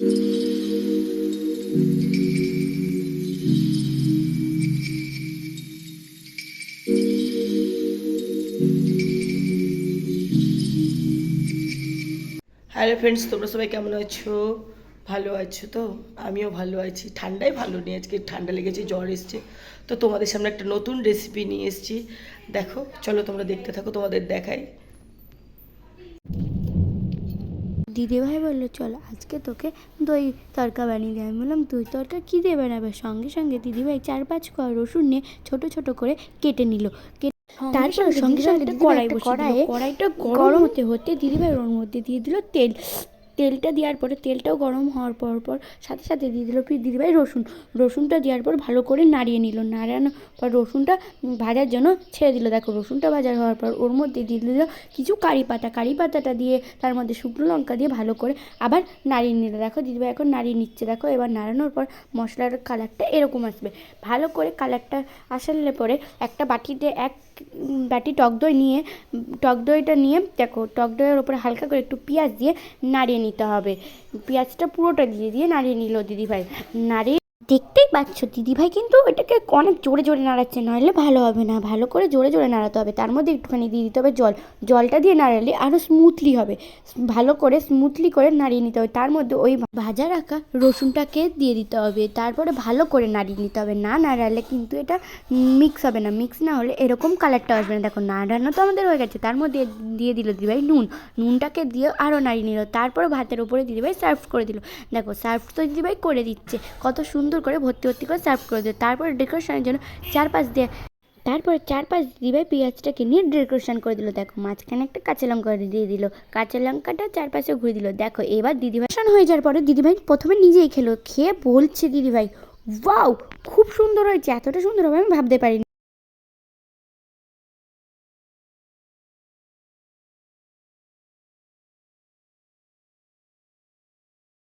Hello friends তোমরা সবাই কেমন আছো? ভালো আছো তো? আমিও ভালো আছি। ঠান্ডাই ভালো নেই, আজকে ঠান্ডা লেগেছে, জ্বর এসছে। তো তোমাদের সামনে একটা নতুন রেসিপি নিয়ে এসেছি। দেখো, চলো তোমরা দেখতে থাকো, তোমাদের দেখাই। দিদিভাই বলল চল আজকে তোকে দই তরকা বানিয়ে দেয় আমি বললাম দই তরকা কী দিয়ে বানাবে? সঙ্গে সঙ্গে দিদিভাই চার পাঁচ কোয়া রসুন নিয়ে ছোট ছোট করে কেটে নিল। তারপর সঙ্গে সঙ্গে কড়াই কড়াইয়ে কড়াইটা গরম হতে হতে দিদিভাই ওর মধ্যে দিয়ে দিল তেল। তেলটা দেওয়ার পরে তেলটাও গরম হওয়ার পর পর সাথে সাথে দিয়ে দিল ফির দিদিভাই রসুন। রসুনটা দেওয়ার পর ভালো করে নাড়িয়ে নিল। নাড়ানোর পর রসুনটা ভাজার জন্য ছেড়ে দিল। দেখো রসুনটা ভাজা হওয়ার পর ওর মধ্যে দিয়ে দিল কিছু কারি পাতা। কারি পাতাটা দিয়ে তার মধ্যে শুকনো লঙ্কা দিয়ে ভালো করে আবার নাড়িয়ে নিল। দেখো দিদিভাই এখন নাড়িয়ে নিচ্ছে। দেখো এবার নাড়ানোর পর মশলার কালারটা এরকম আসবে। ভালো করে কালারটা আসলে পরে একটা বাটিতে এক বাটি টক দই নিয়ে, টক দইটা নিয়ে দেখো টক দইয়ের ওপরে হালকা করে একটু পেঁয়াজ দিয়ে নাড়িয়ে নিতে হবে। পেঁয়াজটা পুরোটা দিয়ে দিয়ে নাড়িয়ে নিল দিদিভাই। নাড়িয়ে দেখতেই পাচ্ছ, দিদিভাই কিন্তু এটাকে অনেক জোরে জোরে নাড়াচ্ছে। নাড়লে ভালো হবে না, ভালো করে জোরে জোরে নাড়াতে হবে। তার মধ্যে একটুখানি দিয়ে দিতে হবে জল। জলটা দিয়ে নাড়ালে আরও স্মুথলি হবে। ভালো করে স্মুথলি করে নাড়িয়ে নিতে হবে। তার মধ্যে ওই ভাজা রাখা রসুনটাকে দিয়ে দিতে হবে। তারপরে ভালো করে নাড়িয়ে নিতে হবে। না নাড়ালে কিন্তু এটা মিক্স হবে না। মিক্স না হলে এরকম কালারটা আসবে না। দেখো, নাড়ানো তো আমাদের হয়ে গেছে। তার মধ্যে দিয়ে দিল দিদিভাই নুন। নুনটাকে দিয়ে আরও নাড়িয়ে নিল। তারপরে ভাতের উপরে দিদিভাই সার্ভ করে দিল। দেখো সার্ভ তো দিদিভাই করে দিচ্ছে। কত সুন্দর করে ভর্তি ভর্তি করে সার্ভ করে দিও। তারপর ডেকোরেশনের জন্য চারপাশ দিয়ে তারপর চারপাশ দিবে পেঁয়াজটাকে নিয়ে ডেকোরেশন করে দিল। দেখো, মাঝখানে একটা কাঁচা লঙ্কা দিয়ে দিল। কাঁচা লঙ্কাটা চারপাশে ঘুরে দিল। দেখো, এবার দিদিভাই হয়ে যাওয়ার পরে দিদিভাই প্রথমে নিজেই খেলো। খেয়ে বলছে দিদিভাই, ওয়াও, খুব সুন্দর হয়েছে। এতটা সুন্দর হবে আমি ভাবতে পারিনি।